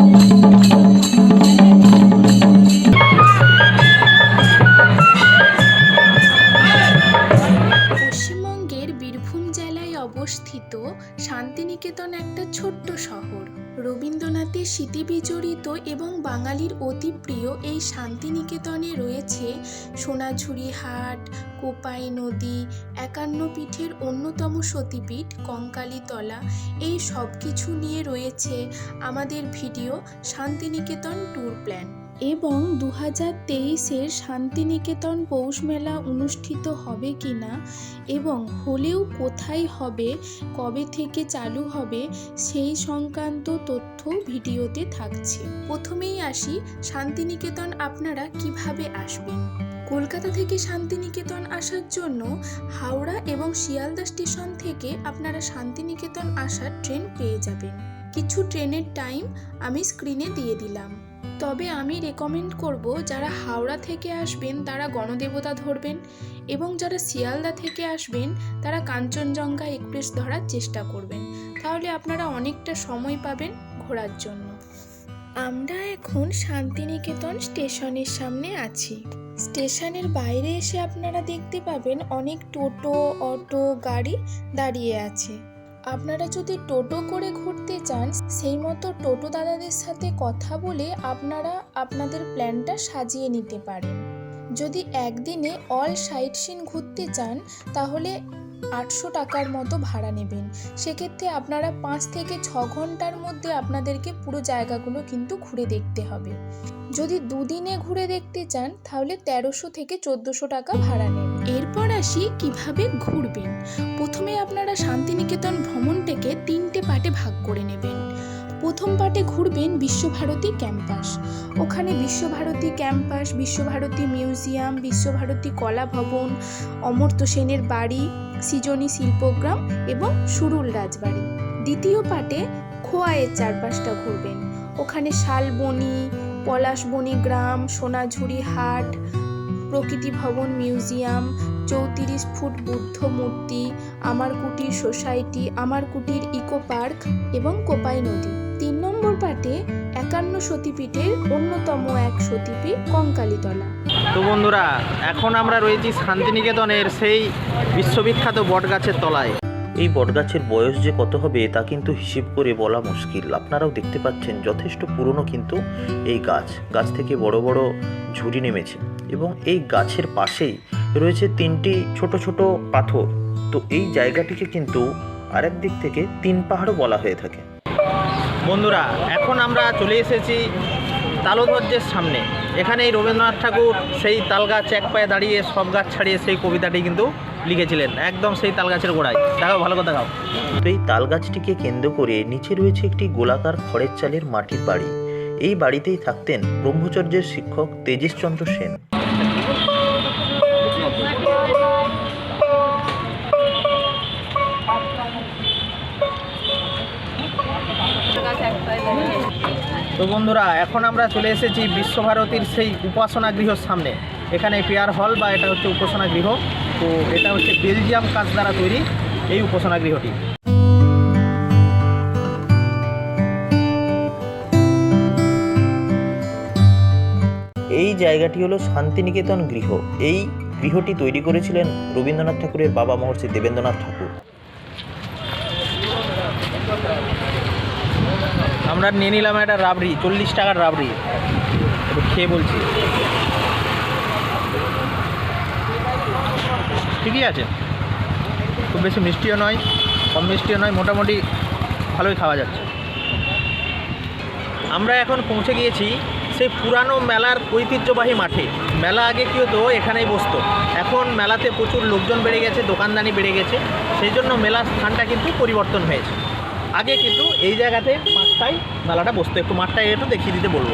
Thank you. Santiniketan একটা ছোট্ট শহর। রবীন্দ্রনাথের স্মৃতি বিজড়িত এবং বাঙালির অতি প্রিয় এই শান্তিনিকেতনে রয়েছে সোনাঝুরি হাট, কোপাই নদী, একান্ন পীঠের অন্যতম সতীপীঠ, কঙ্কালীতলা। এই সব কিছু নিয়ে রয়েছে আমাদের ভিডিও শান্তিনিকেতন ট্যুর প্ল্যান। এবং দু হাজার তেইশের শান্তিনিকেতন পৌষ মেলা অনুষ্ঠিত হবে কি না এবং হলেও কোথায় হবে, কবে থেকে চালু হবে সেই সংক্রান্ত তথ্য ভিডিওতে থাকছে। প্রথমেই আসি, শান্তিনিকেতন আপনারা কীভাবে আসবেন? কলকাতা থেকে শান্তিনিকেতন আসার জন্য হাওড়া এবং শিয়ালদা স্টেশন থেকে আপনারা শান্তিনিকেতন আসার ট্রেন পেয়ে যাবেন। কিছু ট্রেনের টাইম আমি স্ক্রিনে দিয়ে দিলাম। তবে আমি রেকমেন্ড করব যারা হাওড়া থেকে আসবেন, তারা গণদেবতা ধরবেন এবং যারা শিয়ালদা থেকে আসবেন, তারা কাঞ্চনজঙ্ঘা এক্সপ্রেস ধরার চেষ্টা করবেন। তাহলে আপনারা অনেকটা সময় পাবেন ঘোরার জন্য। আমরা এখন শান্তিনিকেতন স্টেশনের সামনে আছি। স্টেশনের বাইরে এসে আপনারা দেখতে পাবেন অনেক টোটো, অটো, গাড়ি দাঁড়িয়ে আছে। আপনারা যদি টোটো করে ঘুরতে চান, সেই মতো টোটো দাদাদের সাথে কথা বলে আপনারা আপনাদের প্ল্যানটা সাজিয়ে নিতে পারেন। যদি একদিনে অল সাইট সিন ঘুরতে চান, তাহলে আটশো টাকার মতো ভাড়া নেবেন। সেক্ষেত্রে আপনারা পাঁচ থেকে ছ ঘণ্টার মধ্যে আপনাদেরকে পুরো জায়গাগুলো কিন্তু ঘুরে দেখতে হবে। যদি দুদিনে ঘুরে দেখতে চান, তাহলে তেরোশো থেকে চোদ্দোশো টাকা ভাড়া নেন। এরপর আসি কীভাবে ঘুরবেন? প্রথমে আপনারা শান্তিনিকেতন ভ্রমণটাকে তিনটে পার্টে ভাগ করে নেবেন। প্রথম পার্টে ঘুরবেন বিশ্বভারতী ক্যাম্পাস। ওখানে বিশ্বভারতী ক্যাম্পাস, বিশ্বভারতী মিউজিয়াম, বিশ্বভারতী কলা ভবন অমর্ত্য সেনের বাড়ি, সৃজনী শিল্পগ্রাম এবং সুরুল রাজবাড়ি। দ্বিতীয় পার্টে খোয়াইয়ের চারপাশটা ঘুরবেন। ওখানে শালবনি, পলাশবনি গ্রাম, সোনাঝুরি হাট, প্রকৃতি ভবন মিউজিয়াম চৌত্রিশ ফুট বুদ্ধ মূর্তি আমার কুটির সোসাইটি আমার কুটির ইকো পার্ক এবং কোপাই নদী। তিন নম্বর পার্টে একান্ন সতীপীঠের অন্যতম এক সতীপীঠ কঙ্কালীতলা। তো বন্ধুরা এখন আমরা রয়েছি শান্তিনিকেতনের সেই বিশ্ববিখ্যাত বটগাছের তলায়। এই বটগাছের বয়স যে কত হবে তা কিন্তু হিসেব করে বলা মুশকিল। আপনারাও দেখতে পাচ্ছেন যথেষ্ট পুরনো কিন্তু এই গাছ। গাছ থেকে বড় বড় ঝুড়ি নেমেছে এবং এই গাছের পাশেই রয়েছে তিনটি ছোট ছোট পাথর। তো এই জায়গাটিকে কিন্তু আরেক দিক থেকে তিন পাহাড়ও বলা হয়ে থাকে। বন্ধুরা এখন আমরা চলে এসেছি তালধ্বজের সামনে। এখানে এই রবীন্দ্রনাথ ঠাকুর সেই তাল গাছ এক পায়ে দাঁড়িয়ে সব গাছ ছাড়িয়ে সেই কবিতাটি কিন্তু লিখেছিলেন। একদম সেই তাল গাছের গোড়ায়। দেখাও ভালো কথা দেখাও। তো এই তাল গাছটিকে কেন্দ্র করে নিচে রয়েছে একটি গোলাকার খড়ের চালের মাটির বাড়ি। এই বাড়িতেই থাকতেন ব্রহ্মচর্যের শিক্ষক তেজেশচন্দ্র সেন। তো বন্ধুরা, এখন আমরা চলে এসেছি বিশ্বভারতীর সেই উপাসনা গৃহর সামনে। এখানে পেয়ার হল বা এটা হচ্ছে উপাসনা গৃহ। তো এটা হচ্ছে বেলজিয়াম কাজ দ্বারা তৈরি এই উপাসনা গৃহটি। এই জায়গাটি হলো শান্তিনিকেতন গৃহ। এই গৃহটি তৈরি করেছিলেন রবীন্দ্রনাথ ঠাকুরের বাবা মহর্ষি দেবেন্দ্রনাথ ঠাকুর। আমরা নিয়ে নিলাম একটা রাবড়ি, চল্লিশ টাকার রাবড়ি। খেয়ে বলছি। ঠিকই আছে। খুব বেশি মিষ্টিও নয়, কম মিষ্টিও নয়, মোটামুটি ভালোই খাওয়া যাচ্ছে। আমরা এখন পৌঁছে গিয়েছি সেই পুরানো মেলার ঐতিহ্যবাহী মাঠে। মেলা আগে কী হতো, এখানেই বসতো। এখন মেলাতে প্রচুর লোকজন বেড়ে গেছে, দোকানদানি বেড়ে গেছে। সেই জন্য মেলার স্থানটা কিন্তু পরিবর্তন হয়েছে। আগে কিন্তু এই জায়গাতে মাঠটাই মেলাটা বসতো একটু মাঠটা একটু দেখিয়ে দিতে বলব।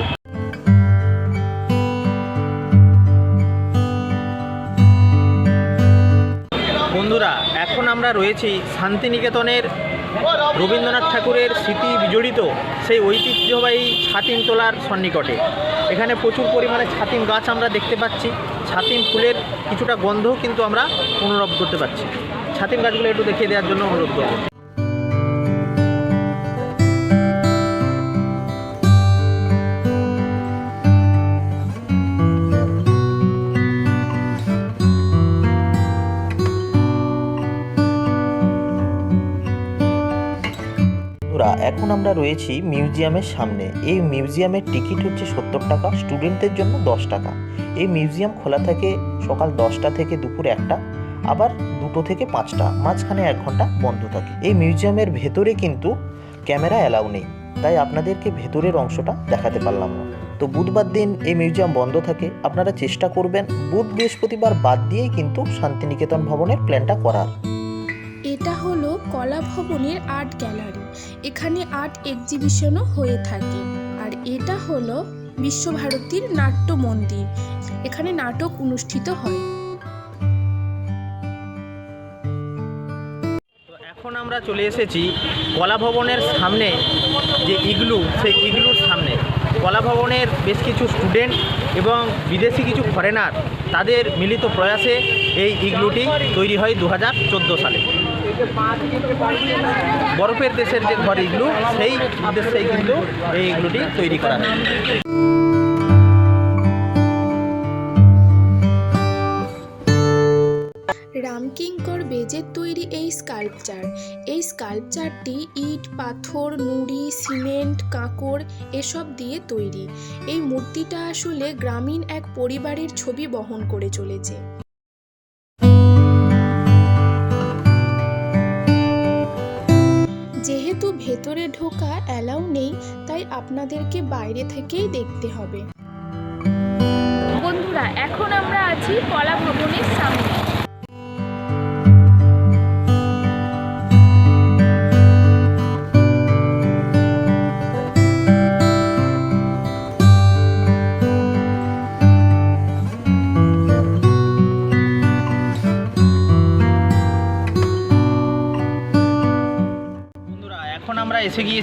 বন্ধুরা, এখন আমরা রয়েছি শান্তিনিকেতনের রবীন্দ্রনাথ ঠাকুরের স্মৃতি বিজড়িত সেই ঐতিহ্যবাহী ছাতিম তোলার সন্নিকটে। এখানে প্রচুর পরিমাণে ছাতিম গাছ আমরা দেখতে পাচ্ছি। ছাতিম ফুলের কিছুটা গন্ধও কিন্তু আমরা অনুভব করতে পারছি। ছাতিম গাছগুলো একটু দেখিয়ে দেওয়ার জন্য অনুরোধ করব। এখন আমরা রয়েছি মিউজিয়ামের সামনে। এই মিউজিয়ামের টিকিট হচ্ছে সত্তর টাকা, স্টুডেন্টদের জন্য দশ টাকা। এই মিউজিয়াম খোলা থাকে সকাল দশটা থেকে দুপুর একটা, আবার দুটো থেকে পাঁচটা, মাঝখানে এক ঘণ্টা বন্ধ থাকে। এই মিউজিয়ামের ভেতরে কিন্তু ক্যামেরা অ্যালাউ নেই, তাই আপনাদেরকে ভেতরের অংশটা দেখাতে পারলাম না। তো বুধবার দিন এই মিউজিয়াম বন্ধ থাকে, আপনারা চেষ্টা করবেন বুধ বৃহস্পতিবার বাদ দিয়েই কিন্তু শান্তিনিকেতন ভবনের প্ল্যানটা করার। এটা হলো কলা ভবনের আর্ট গ্যালারি। এখানে আর্ট এক্সিবিশনও হয়ে থাকে। আর এটা হলো বিশ্বভারতীর নাট্য মন্দির। এখানে নাটক অনুষ্ঠিত হয়। এখন আমরা চলে এসেছি কলা ভবনের সামনে যে ইগলু, সেই ইগলুর সামনে। কলা ভবনের বেশ কিছু স্টুডেন্ট এবং বিদেশি কিছু ফরেনার, তাদের মিলিত প্রয়াসে এই ইগলুটি তৈরি হয় দু হাজার চোদ্দ সালে। বরফের দেশের যে ঘর ইগলু সেই উদ্দেশ্যেই কিন্তু এই ইগলুটি তৈরি করা হয়। রামকিঙ্কর বেজের তৈরি এই স্কাল্পচার। এই স্কাল্পচারটি ইট, পাথর নুড়ি সিমেন্ট, কাঁকড় এসব দিয়ে তৈরি। এই মূর্তিটা আসলে গ্রামীণ এক পরিবারের ছবি বহন করে চলেছে। ভেতরে ঢোকা অ্যালাউ নেই, তাই আপনাদেরকে বাইরে থেকেই দেখতে হবে। বন্ধুরা, এখন আমরা আছি কলা ভবনের সামনে।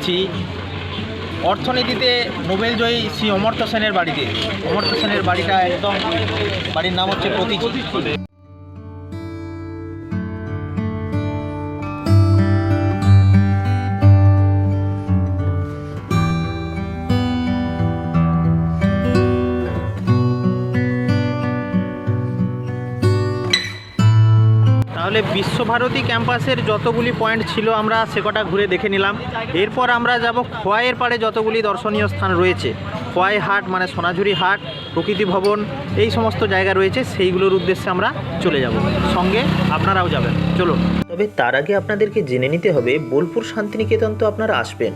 আমরা এসে গিয়েছি অর্থনীতিতে নোবেল জয়ী শ্রী অমর্ত্য সেনের বাড়িতে। অমর্ত্য সেনের বাড়িটা একদম বাড়ির নাম হচ্ছে প্রতীচি তাহলে বিশ্বভারতী ক্যাম্পাসের যতগুলি পয়েন্ট ছিল আমরা সে কটা ঘুরে দেখে নিলাম। এরপর আমরা যাব খোয়াইয়ের পাড়ে যতগুলি দর্শনীয় স্থান রয়েছে। খোয়াই হাট মানে সোনাঝুরি হাট, প্রকৃতি ভবন, এই সমস্ত জায়গা রয়েছে, সেইগুলোর উদ্দেশ্যে আমরা চলে যাব। সঙ্গে আপনারাও যাবেন। চলুন। তবে তার আগে আপনাদেরকে জেনে নিতে হবে, বোলপুর শান্তিনিকেতন তো আপনারা আসবেন।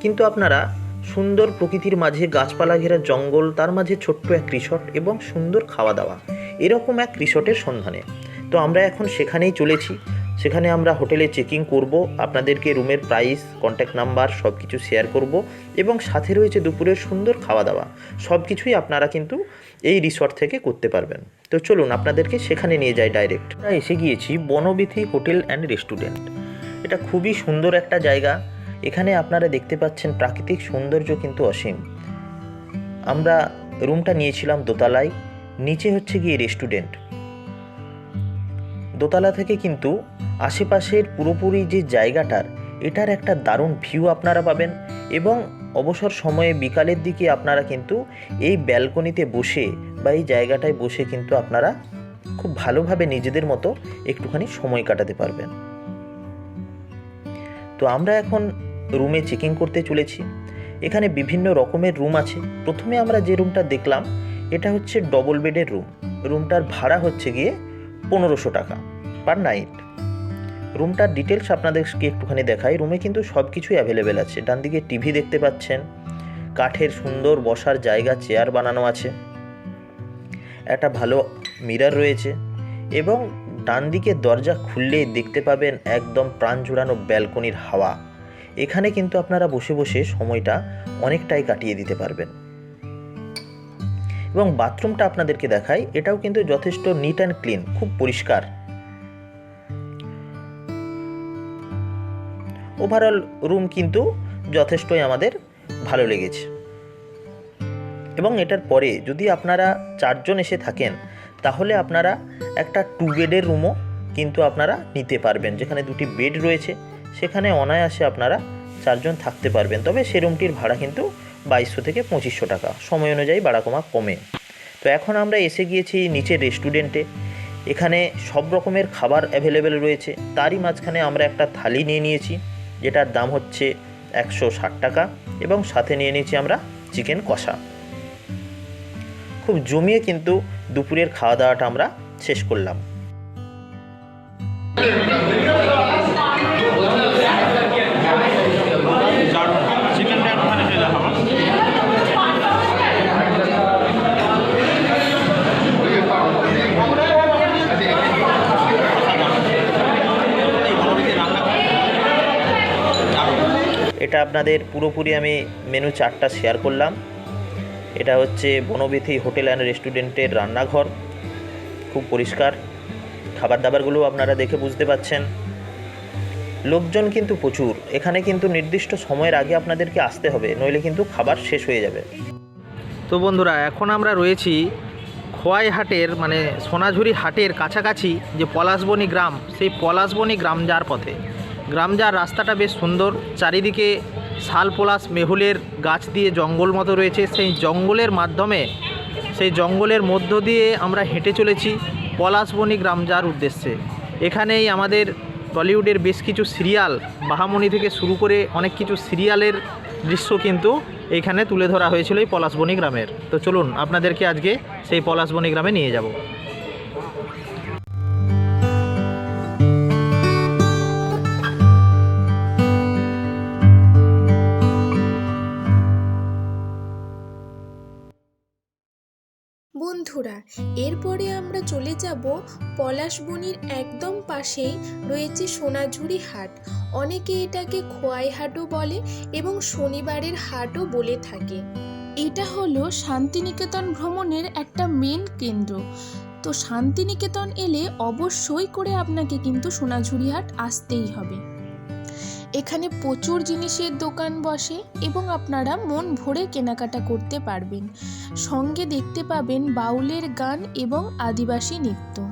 কিন্তু আপনারা সুন্দর প্রকৃতির মাঝে গাছপালা ঘেরা জঙ্গল, তার মাঝে ছোট্ট এক রিসর্ট এবং সুন্দর খাওয়া দাওয়া। এরকম এক রিসর্টের সন্ধানে। তো আমরা এখন সেখানেই চলেছি। সেখানে আমরা হোটেলে চেকিং করব, আপনাদেরকে রুমের প্রাইস কন্ট্যাক্ট নাম্বার সব কিছু শেয়ার করব এবং সাথে রয়েছে দুপুরের সুন্দর খাওয়া দাওয়া সব কিছুই আপনারা কিন্তু এই রিসর্ট থেকে করতে পারবেন। তো চলুন, আপনাদেরকে সেখানে নিয়ে যাই ডাইরেক্ট আমরা এসে গিয়েছি বনবিথি হোটেল অ্যান্ড রেস্টুরেন্ট এটা খুবই সুন্দর একটা জায়গা। এখানে আপনারা দেখতে পাচ্ছেন প্রাকৃতিক সৌন্দর্য কিন্তু অসীম। আমরা রুমটা নিয়েছিলাম দোতলায়। নিচে হচ্ছে গিয়ে রেস্টুরেন্ট দোতলা থেকে কিন্তু আশেপাশের পুরোপুরি যে জায়গাটার, এটার একটা দারুণ ভিউ আপনারা পাবেন এবং অবসর সময়ে বিকালের দিকে আপনারা কিন্তু এই ব্যালকনিতে বসে বা এই জায়গাটায় বসে কিন্তু আপনারা খুব ভালোভাবে নিজেদের মতো একটুখানি সময় কাটাতে পারবেন। তো আমরা এখন রুমে চেকিং করতে চলেছি। এখানে বিভিন্ন রকমের রুম আছে। প্রথমে আমরা যে রুমটা দেখলাম, এটা হচ্ছে ডবল বেডের রুম রুমটার ভাড়া হচ্ছে গিয়ে পনেরোশো টাকা পার নাইট রুমটার ডিটেলস আপনাদেরকে একটুখানি দেখাই। রুমে কিন্তু সব কিছুই অ্যাভেলেবেল আছে। ডান দিকে টিভি দেখতে পাচ্ছেন। কাঠের সুন্দর বসার জায়গা চেয়ার বানানো আছে। একটা ভালো মিরর রয়েছে। এবং ডান দিকে দরজা খুললেই দেখতে পাবেন একদম প্রাণ জুড়ানো ব্যালকনির হাওয়া। এখানে কিন্তু আপনারা বসে বসে সময়টা অনেকটাই কাটিয়ে দিতে পারবেন। এবং বাথরুমটা আপনাদেরকে দেখাই, এটাও কিন্তু যথেষ্ট নিট অ্যান্ড ক্লিন খুব পরিষ্কার। ওভারঅল রুম কিন্তু যথেষ্টই আমাদের ভালো লেগেছে। এবং এটার পরে যদি আপনারা চারজন এসে থাকেন, তাহলে আপনারা একটা টু বেডের রুমও কিন্তু আপনারা নিতে পারবেন, যেখানে দুটি বেড রয়েছে। সেখানে অনায়াসে আপনারা চারজন থাকতে পারবেন। তবে সে রুমটির ভাড়া কিন্তু বাইশশো থেকে পঁচিশশো টাকা। সময় অনুযায়ী বাড়া কমা। কমে তো এখন আমরা এসে গিয়েছি নিচের রেস্টুরেন্টে। এখানে সব রকমের খাবার অ্যাভেলেবেল রয়েছে। তারই মাঝখানে আমরা একটা থালি নিয়ে নিয়েছি, যেটার দাম হচ্ছে একশো ষাট টাকা এবং সাথে নিয়ে নিয়েছি আমরা চিকেন কষা। খুব জমিয়ে কিন্তু দুপুরের খাওয়া দাওয়াটা আমরা শেষ করলাম চিকেনটা ওখানে চলে যাব এটা আপনাদের পুরোপুরি আমি মেনু চারটা শেয়ার করলাম। এটা হচ্ছে বনবিথি হোটেল অ্যান্ড রেস্টুরেন্টের রান্নাঘর। খুব পরিষ্কার। খাবার দাবারগুলো আপনারা দেখে বুঝতে পাচ্ছেন। লোকজন কিন্তু প্রচুর। এখানে কিন্তু নির্দিষ্ট সময়ের আগে আপনাদেরকে আসতে হবে, নইলে কিন্তু খাবার শেষ হয়ে যাবে। তো বন্ধুরা, এখন আমরা রয়েছি খোয়াই হাটের মানে সোনাঝুরি হাটের কাছাকাছি যে পলাশবনি গ্রাম। সেই পলাশবনি গ্রাম যাওয়ার পথে। গ্রাম যাওয়ার রাস্তাটা বেশ সুন্দর, চারিদিকে শাল পলাশ মেহুলের গাছ দিয়ে জঙ্গল মতো রয়েছে। সেই জঙ্গলের মাধ্যমে, সেই জঙ্গলের মধ্য দিয়ে আমরা হেঁটে চলেছি পলাশবনি গ্রাম যাওয়ার উদ্দেশ্যে। এখানেই আমাদের টলিউডের বেশ কিছু সিরিয়াল বাহামণি থেকে শুরু করে অনেক কিছু সিরিয়ালের দৃশ্য কিন্তু এইখানে তুলে ধরা হয়েছিল এই পলাশবনি গ্রামের। তো চলুন, আপনাদেরকে আজকে সেই পলাশবনি গ্রামে নিয়ে যাব। এরপরে আমরা চলে যাব পলাশবনির একদম পাশেই রয়েছে সোনাঝুরি হাট। অনেকে এটাকে খোয়াই হাটও বলে এবং শনিবারের হাটও বলে থাকে। এটা হলো শান্তিনিকেতন ভ্রমণের একটা মেন কেন্দ্র। তো শান্তিনিকেতন এলে অবশ্যই করে আপনাকে কিন্তু সোনাঝুরি হাট আসতেই হবে। এখানে প্রচুর জিনিসের দোকান বসে এবং আপনারা মন ভরে কেনাকাটা করতে পারবেন। সঙ্গে দেখতে পাবেন বাউলের গান এবং আদিবাসী নৃত্য।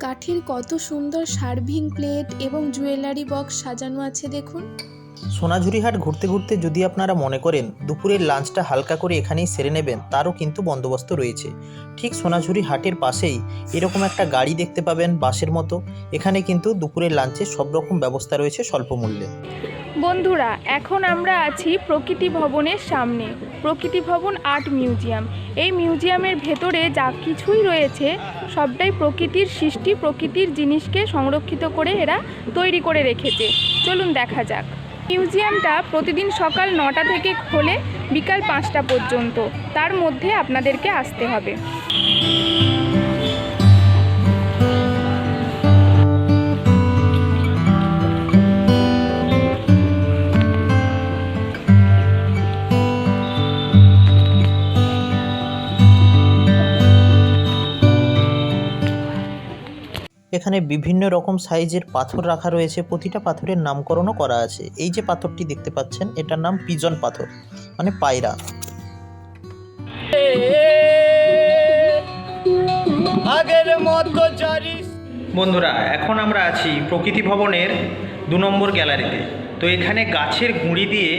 কাঠের কত সুন্দর সার্ভিং প্লেট এবং জুয়েলারি বক্স সাজানো আছে দেখুন। সোনাঝুরি হাট ঘুরতে ঘুরতে যদি আপনারা মনে করেন দুপুরের লাঞ্চটা হালকা করে এখানেই সেরে নেবেন, তারও কিন্তু বন্দোবস্ত রয়েছে। ঠিক সোনাঝুরি হাটের পাশেই এরকম একটা গাড়ি দেখতে পাবেন বাসের মতো। এখানে কিন্তু দুপুরের লাঞ্চের সব রকম ব্যবস্থা রয়েছে স্বল্প মূল্যে। বন্ধুরা, এখন আমরা আছি প্রকৃতি ভবনের সামনে। প্রকৃতি ভবন আর্ট মিউজিয়াম। এই মিউজিয়ামের ভেতরে যা কিছুই রয়েছে, সবটাই প্রকৃতির সৃষ্টি, প্রকৃতির জিনিসকে সংরক্ষিত করে এরা তৈরি করে রেখেছে। চলুন দেখা যাক। মিউজিয়ামটা প্রতিদিন সকাল নটা থেকে খোলে বিকাল পাঁচটা পর্যন্ত। তার মধ্যে আপনাদেরকে আসতে হবে। এখানে বিভিন্ন রকম সাইজের পাথর রাখা রয়েছে। প্রতিটা পাথরের নামকরণও করা আছে। এই যে পাথরটি দেখতে পাচ্ছেন এটার নাম পিজন পাথর মানে পায়রা। আগের মতো বন্ধুরা এখন আমরা আছি প্রকৃতি ভবনের দু নম্বর গ্যালারিতে। তো এখানে গাছের গুঁড়ি দিয়ে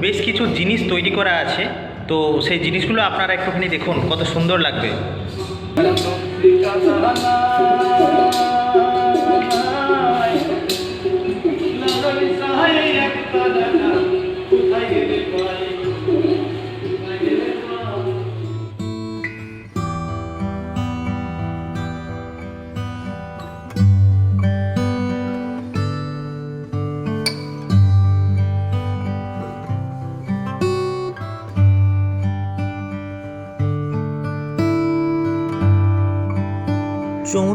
বেশ কিছু জিনিস তৈরি করা আছে। তো সেই জিনিসগুলো আপনারা একটুখানি দেখুন কত সুন্দর লাগবে। Because I'm alive.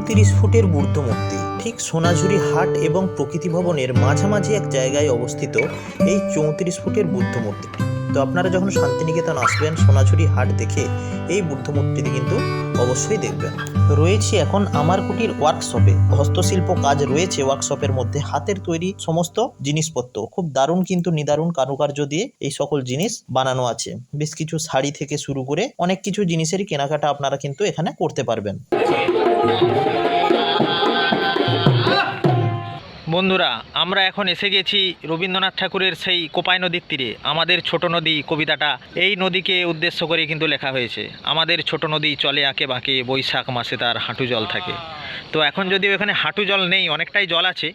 চৌত্রিশ ফুটের মূর্তি ঠিক সোনাঝুরি হাট এবং প্রকৃতি ভবনের মাঝামাঝি এক জায়গায় অবস্থিত এই চৌত্রিশ ফুটের বুদ্ধ মূর্তিটি তো আপনারা যখন শান্তিনিকেতন আসবেন, সোনাঝুরি হাট দেখে এই বুদ্ধ মূর্তিটি কিন্তু অবশ্যই দেখবেন। রয়েছে এখন আমার কুটির ওয়ার্কশপে হস্তশিল্প কাজ রয়েছে ওয়ার্কশপের মধ্যে। হাতের তৈরি সমস্ত জিনিসপত্র, খুব দারুণ কিন্তু নিদারুণ কারুকার্য দিয়ে এই সকল জিনিস বানানো আছে। বেশ কিছু শাড়ি থেকে শুরু করে অনেক কিছু জিনিসেরই কেনাকাটা আপনারা কিন্তু এখানে করতে পারবেন। বন্ধুরা, আমরা এখন এসে গেছি রবীন্দ্রনাথ ঠাকুরের সেই কোপাই নদীর তীরে। আমাদের ছোট নদী কবিতাটা এই নদীকে উদ্দেশ্য করে কিন্তু লেখা হয়েছে। আমাদের ছোট নদী চলে আঁকে বাঁকে, বৈশাখ মাসে তার হাঁটু জল থাকে। তো এখন যদিও এখানে হাঁটু জল নেই, অনেকটাই জল আছে,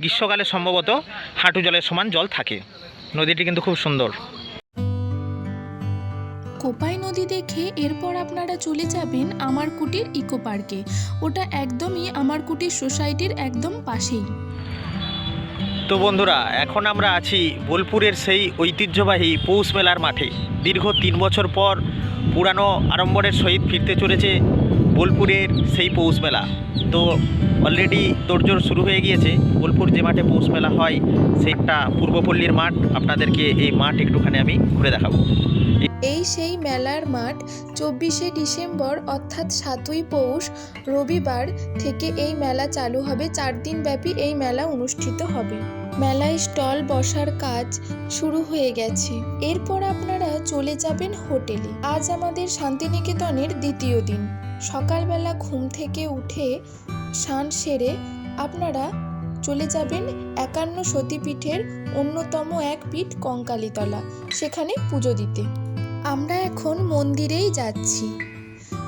গ্রীষ্মকালে সম্ভবত হাঁটু জলের সমান জল থাকে। নদীটি কিন্তু খুব সুন্দর। কোপাই নদী দেখে এরপর আপনারা চলে যাবেন আমার কুটির ইকো পার্কে। ওটা একদমই আমার কুটির সোসাইটির একদম পাশেই। তো বন্ধুরা, এখন আমরা আছি বোলপুরের সেই ঐতিহ্যবাহী পৌষ মেলার মাঠে। দীর্ঘ তিন বছর পর পুরানো আড়ম্বরের সহিত ফিরতে চলেছে বোলপুরের সেই পৌষ মেলা। তো অলরেডি তোড়জোড় শুরু হয়ে গিয়েছে। বোলপুর যে মাঠে পৌষ মেলা হয় সেটা পূর্বপল্লীর মাঠ। আপনাদেরকে এই মাঠ একটুখানি আমি ঘুরে দেখাবো। এই সেই মেলার মাঠ চব্বিশে ডিসেম্বর অর্থাৎ সাতই পৌষ রবিবার থেকে এই মেলা চালু হবে। চার দিন ব্যাপী এই মেলা অনুষ্ঠিত হবে। মেলায় স্টল বসার কাজ শুরু হয়ে গেছে। এরপর আপনারা চলে যাবেন হোটেলে। আজ আমাদের শান্তিনিকেতনের দ্বিতীয় দিন। সকালবেলা ঘুম থেকে উঠে স্নান সেরে আপনারা চলে যাবেন একান্ন সতীপীঠের অন্যতম এক পীঠ কঙ্কালীতলা। সেখানে পুজো দিতে। আমরা এখন মন্দিরেই যাচ্ছি।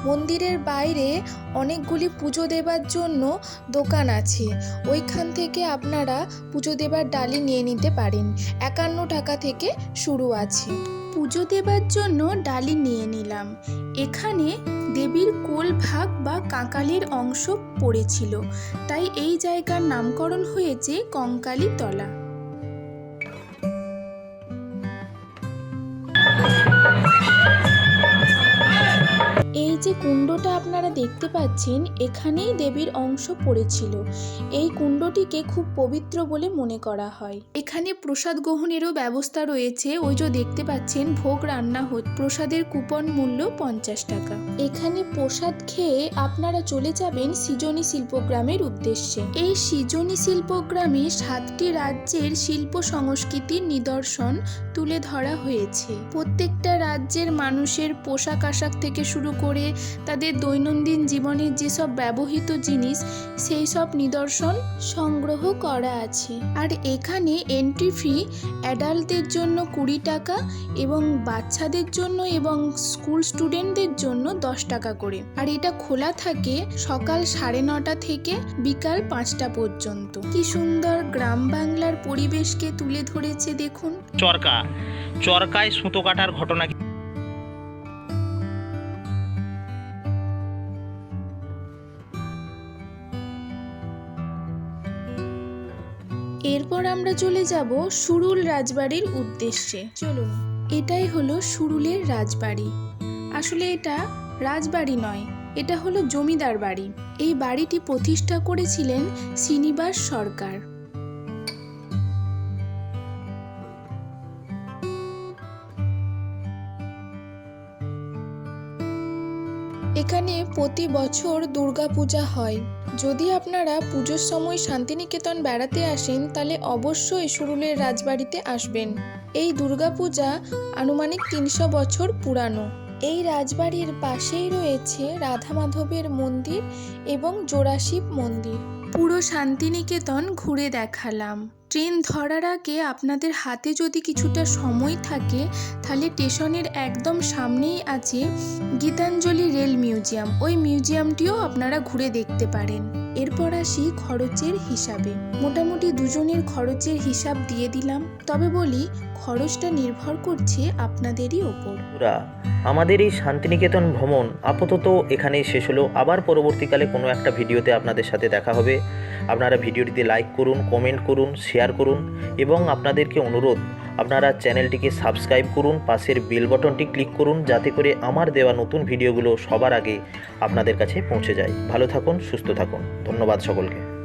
মন্দিরের বাইরে অনেকগুলি পুজো দেবার জন্য দোকান আছে। ওইখান থেকে আপনারা পুজো দেবার ডালি নিয়ে নিতে পারেন। একান্ন টাকা থেকে শুরু আছে। পুজো দেবার জন্য ডালি নিয়ে নিলাম। এখানে দেবীর কোল ভাগ বা কাঁকালির অংশ পড়েছিল। তাই এই জায়গার নামকরণ হয়েছে কঙ্কালী তলা এই যে কুণ্ডটা আপনারা দেখতে পাচ্ছেন, এখানেই দেবীর অংশ পড়েছিল। এই কুণ্ডটিকে খুব পবিত্র বলে মনে করা হয়। এখানে প্রসাদ গ্রহণেরও ব্যবস্থা রয়েছে। ওই যে দেখতে পাচ্ছেন, ভোগ রান্না হচ্ছে প্রসাদের কুপন মূল্য পঞ্চাশ টাকা। এখানে প্রসাদ খেয়ে আপনারা চলে যাবেন সৃজনী শিল্পগ্রামের উদ্দেশ্যে। এই সৃজনী শিল্পগ্রামে সাতটি রাজ্যের শিল্প সংস্কৃতির নিদর্শন তুলে ধরা হয়েছে। প্রত্যেকটা রাজ্যের মানুষের পোশাক আশাক থেকে শুরু করে তাদের দৈনন্দিন জীবনের যেসব ব্যবহৃত জিনিস, সেই সব নিদর্শন সংগ্রহ করা আছে। আর এখানে এন্ট্রি ফি অ্যাডাল্টদের জন্য কুড়ি টাকা এবং বাচ্চাদের জন্য এবং স্কুল স্টুডেন্টদের জন্য দশ টাকা করে। আর এটা খোলা থাকে সকাল সাড়ে নটা থেকে বিকাল পাঁচটা পর্যন্ত। কি সুন্দর গ্রাম বাংলার পরিবেশকে তুলে ধরেছে দেখুন। চরকা। চরকায় সুতো কাটার ঘটনা আমরা চলে যাব সুরুল রাজবাড়ির উদ্দেশ্যে। চলুন, এটাই হলো সুরুলের রাজবাড়ি। আসলে এটা রাজবাড়ি নয়, এটা হলো জমিদার বাড়ি। এই বাড়িটি প্রতিষ্ঠা করেছিলেন শ্রীনিবাস সরকার। এখানে প্রতি বছর দুর্গাপূজা হয়। যদি আপনারা পুজোর সময় শান্তিনিকেতন বেড়াতে আসেন, তাহলে অবশ্যই সুরুলের রাজবাড়িতে আসবেন। এই দুর্গাপূজা আনুমানিক তিনশো বছর পুরানো। এই রাজবাড়ির পাশেই রয়েছে রাধা মাধবের মন্দির এবং জোড়াশিব মন্দির। পুরো শান্তিনিকেতন ঘুরে দেখালাম। ট্রেন ধরার আগে আপনাদের হাতে যদি কিছুটা সময় থাকে, তাহলে স্টেশনের একদম সামনেই আছে গীতাঞ্জলি রেল মিউজিয়াম। ওই মিউজিয়ামটিও আপনারা ঘুরে দেখতে পারেন। এরপর আসি খরচের হিসাবে। মোটামুটি দুজনের খরচের হিসাব দিয়ে দিলাম। তবে বলি, খরচটা নির্ভর করছে আপনাদেরই ওপর। আমাদের এই শান্তিনিকেতন ভ্রমণ আপাতত এখানেই শেষ হলো। আবার পরবর্তীকালে কোনো একটা ভিডিওতে আপনাদের সাথে দেখা হবে। আপনারা ভিডিওটিতে লাইক করুন কমেন্ট করুন শেয়ার করুন এবং আপনাদেরকে অনুরোধ, আপনারা চ্যানেলটিকে সাবস্ক্রাইব করুন, পাশের বেল বটনটি ক্লিক করুন যাতে করে আমার দেওয়া নতুন ভিডিওগুলো সবার আগে আপনাদের কাছে পৌঁছে যায়। ভালো থাকুন, সুস্থ থাকুন। ধন্যবাদ সকলকে।